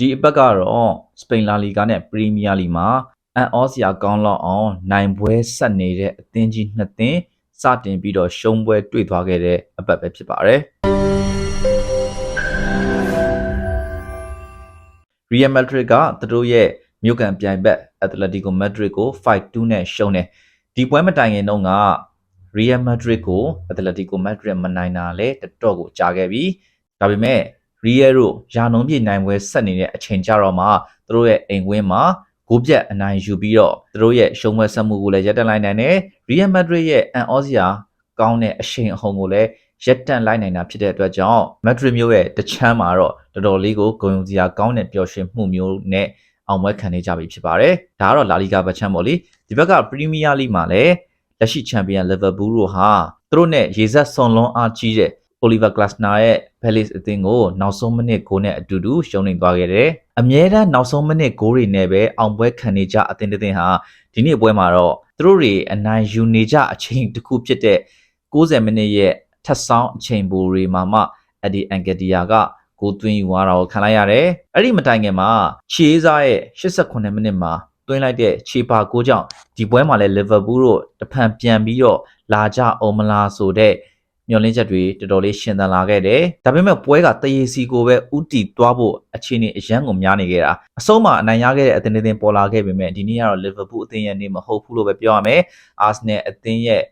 ဒီအပတ်ကတော့စပိန်လာလီဂါနဲ့ပရီးမီးယားလီမှာအန်အောစရာကောင်းလောက်အောင်နိုင်ပွဲဆက်နေတဲ့အသင်းကြီးနှစ်သင်းစတင်ပြီးတော့ရှုံးပွဲတွေ့သွားခဲ့တဲ့အပတ်ပဲဖြစ်ပါတယ်။ Real Madrid ကသူတို့ရဲ့မြို့ကန်ပြိုင်ဘက် Atletico Madrid ကို5-2နဲ့ရှုံးတယ်ဒီပွဲမတိုင်ခင်တုန်းက Real Madrid ကို Atletico Madrid မနိုင်တာလဲတော်တော်ကိုကြာခဲ့ပြီဒါပေမဲ့ Real တို့ယာနုံပြည့်နိုင်ပွဲဆက်နေတဲ့အချိန်ကြတော့မှသူတို့ရဲ့အိမ်ကွင်းမှာဂိုးပြတ်အနိုင်ယူပြီးတော့သူတို့ရဲ့ရှုံးပွဲဆက်မှုကိုလည်းရပ်တန့်လိုက်နိုင်တယ် Real Madrid ရဲ့အန်အောစရာကောင်းတဲ့အရှိန်အဟုန်ကိုလည်းရက်တန့်လိုက်နိုင်တာဖြစ်တဲ့အတွက်ကြောင့် Madrid မျိုးရဲ့တချမ်းမှာတော့တော်တော်လေးကိုဂုဏ်ယူစရာကောင်းတဲ့ပျော်ရွှင်မှုမျိုးနဲ့အောင်ပွဲခံနေကြပြီဖြစ်ပါတယ်။ဒါကတော့လာလီဂါဘတ်ချမ်းပေါ့လေ။ဒီဘက်ကပရီးမီးယားလိမှာလည်းလက်ရှိချန်ပီယံလီဗာပူးတို့ဟာသူတို့နဲ့ရေစက်ဆွန်လွန်အားကြီးတဲ့ Oliver Glasner ရဲ့ Palace အသင်းကိုနောက်ဆုံးမိနစ်9နဲ့အတူတူရှုံးနိမ့်သွားခဲ့တယ်။အမြဲတမ်းနောက်ဆုံးမိနစ်9တွေနဲ့ပဲအောင်ပွဲခံနေကြအသင်းတစ်သင်းဟာဒီနေ့ပွဲမှာတော့သူတို့တွေအနိုင်ယူနေကြအချိန်တစ်ခုဖြစ်တဲ့90မိနစ်ရဲ့ထပ်ဆောင်အချိန်ပိုတွေမှာမှအဒီအန်ကတီယာကကိုသွင်းယူသွားတာကိုခံလိုက်ရတယ်။အဲ့ဒီမတိုင်ခင်မှာခြေစားရဲ့89မိနစ်မှာသွင်းလိုက်တဲ့ခြေပါကိုကြောင့်ဒီပွဲမှာလည်းလီဗာပူးတို့တဖန်ပြန်ပြီးတော့လာကြအောင်မလားဆိုတဲ့ မျောလင်းချက်တွေတော်တော်လေးရှင်းသန်လာခဲ့တယ်။ဒါပေမဲ့ပွဲကတရေစီကိုပဲဥတီသွားဖို့အခြေအနေအရန်ကိုများနေခဲ့တာ။အဆုံးမှာအနိုင်ရခဲ့တဲ့အသင်းတွေပေါ်လာခဲ့ပေမဲ့ဒီနေ့ကတော့လီဗာပူးအသင်းရဲ့နေ့မဟုတ်ဘူးလို့ပဲပြောရမယ်။အာဆနယ်အသင်းရဲ့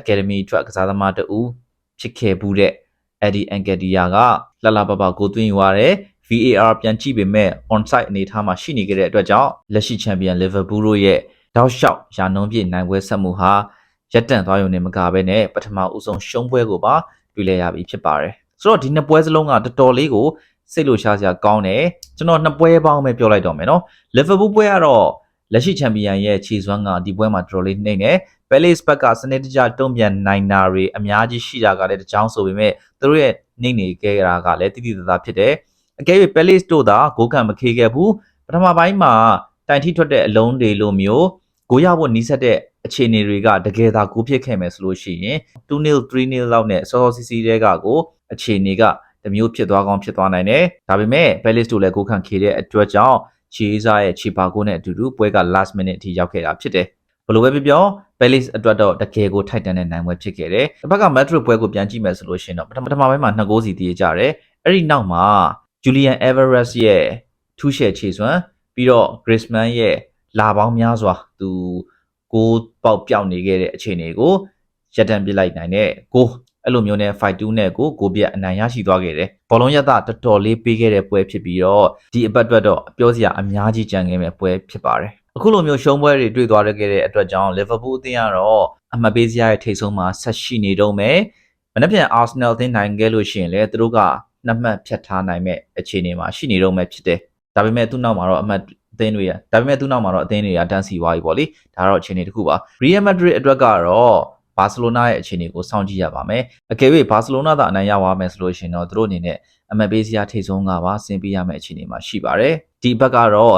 Academy ထွက်ကစားသမားတဦးဖြစ်ခဲ့ဘူးတဲ့ Eddie Enkedia ကလှလှပပကိုသွင်းယူရတယ် VAR ပြန်ကြည့်ပေမဲ့ onside အနေထားမှာရှိနေခဲ့တဲ့အတွက်ကြောင့်လက်ရှိချန်ပီယံ Liverpool တို့ရဲ့တောက်လျှောက်ရာနှုန်းပြည့်နိုင်ပွဲဆက်မှုဟာ ရပ်တန့်သွားရုံနဲ့မကဘဲနဲ့ပထမဦးဆုံးရှုံးပွဲကိုပါတွေ့လဲရပြီဖြစ်ပါတယ်ဆိုတော့ဒီနှစ်ပွဲစလုံးကတော်တော်လေးကိုစိတ်လှရှားစရာကောင်းတယ်ကျွန်တော်နှစ်ပွဲပေါင်းပဲပြောလိုက်တော့မယ်နော် Liverpool ပွဲကတော့လက်ရှိချန်ပီယံရဲ့ခြေစွမ်းကဒီပွဲမှာတော်တော်လေးနှိမ့်တယ် Palace ဘက်ကစနစ်တကျတုံ့ပြန်နိုင်တာတွေအများကြီးရှိတာကလည်းတကြောင်ဆိုပေမဲ့သူတို့ရဲ့နှိမ့်နေခဲ့တာကလည်းတိတိတသားဖြစ်တယ်အကယ်၍ Palace တို့သာဂိုးခံမခေခဲ့ဘူးပထမပိုင်းမှာတိုင်ထိထွက်တဲ့အလုံးတွေလိုမျိုး ဂိုးရဖို့နီးစပ်တဲ့အခြေအနေတွေကတကယ်သာကိုဖြစ်ခဲ့မယ်ဆိုလို့ရှိရင်2-0 3-0လောက်နဲ့စောစောစီးစီးတဲကကိုအခြေအနေကတမျိုးဖြစ်သွားကောင်းဖြစ်သွားနိုင်တယ်ဒါပေမဲ့ Palace တို့လည်းဂိုးခံခေတဲ့အတွက်ကြောင့်ချီးစားရဲ့ချီပါကိုနဲ့အတူတူပွဲက last minute အထိရောက်ခဲ့တာဖြစ်တယ်ဘယ်လိုပဲပြောပြော Palace အတွက်တော့တကယ်ကိုထိုက်တန်တဲ့နိုင်ပွဲဖြစ်ခဲ့တယ်။တစ်ဖက်က Madrid ပွဲကိုပြန်ကြည့်မယ်ဆိုလို့ရှိရင်တော့ပထမပထမပိုင်းမှာ2ဂိုးစီတည်ကြတယ်။အဲ့ဒီနောက်မှာ Julian Alvarez ရဲ့ထူးရှယ်ခြေစွမ်းပြီးတော့ Griezmann ရဲ့ လာပေါင်းများစွာသူကိုပေါက်ပြောက်နေခဲ့တဲ့အခြေအနေကိုရပ်တန့်ပစ်လိုက်နိုင်တဲ့ကိုအဲ့လိုမျိုးနဲ့ fight 2နဲ့ကိုကိုပြက်အနိုင်ရရှိသွားခဲ့တယ်။ဘောလုံးရသတော်တော်လေးပေးခဲ့တဲ့ပွဲဖြစ်ပြီးတော့ဒီအပတ်အတွက်တော့ပြောစရာအများကြီးကြံခဲ့မဲ့ပွဲဖြစ်ပါတယ်။အခုလိုမျိုးရှုံးပွဲတွေတွေ့သွားခဲ့တဲ့အတွက်ကြောင့် Liverpool အသင်းကတော့အမှတ်ပေးစရာရဲ့ထိပ်ဆုံးမှာဆက်ရှိနေတော့မယ်။မနေ့ပြန် Arsenal အသင်းနိုင်ခဲ့လို့ရှိရင်လည်းသူတို့ကနှစ်မှတ်ဖြတ်ထားနိုင်မဲ့အခြေအနေမှာရှိနေတော့မယ်ဖြစ်တယ်။ ဒါပေမဲ့သူ့နောက်မှာတော့အမှတ်အသင်းတွေကဒါပေမဲ့သူ့နောက်မှာတော့အသင်းတွေကတန်းစီသွားပြီပေါ့လေ။ဒါတော့အခြေအနေတစ်ခုပါ။ Real Madrid အတွက်ကတော့ဘာစီလိုနာရဲ့အခြေအနေကိုစောင့်ကြည့်ရပါမယ်။အကယ်၍ဘာစီလိုနာသာအနိုင်ရသွားမယ်ဆိုလို့ရှိရင်တော့သူတို့အနေနဲ့အမတ်ပေးစရာထိတ်ဆုံးကပါဆင်းပေးရမယ့်အခြေအနေမှာရှိပါတယ်။ဒီဘက်ကတော့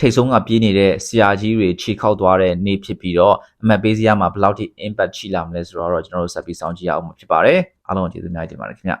ထိတ်ဆုံးကပြေးနေတဲ့ဆရာကြီးတွေခြေခောက်သွားတဲ့နေ့ဖြစ်ပြီးတော့အမတ်ပေးစရာမှာဘယ်လောက်ထိ impact ရှိလာမလဲဆိုတော့ကျွန်တော်တို့ဆက်ပြီးစောင့်ကြည့်ရအောင်ဖြစ်ပါတယ်အားလုံးကျေးဇူးများတင်ပါတယ်ခင်ဗျ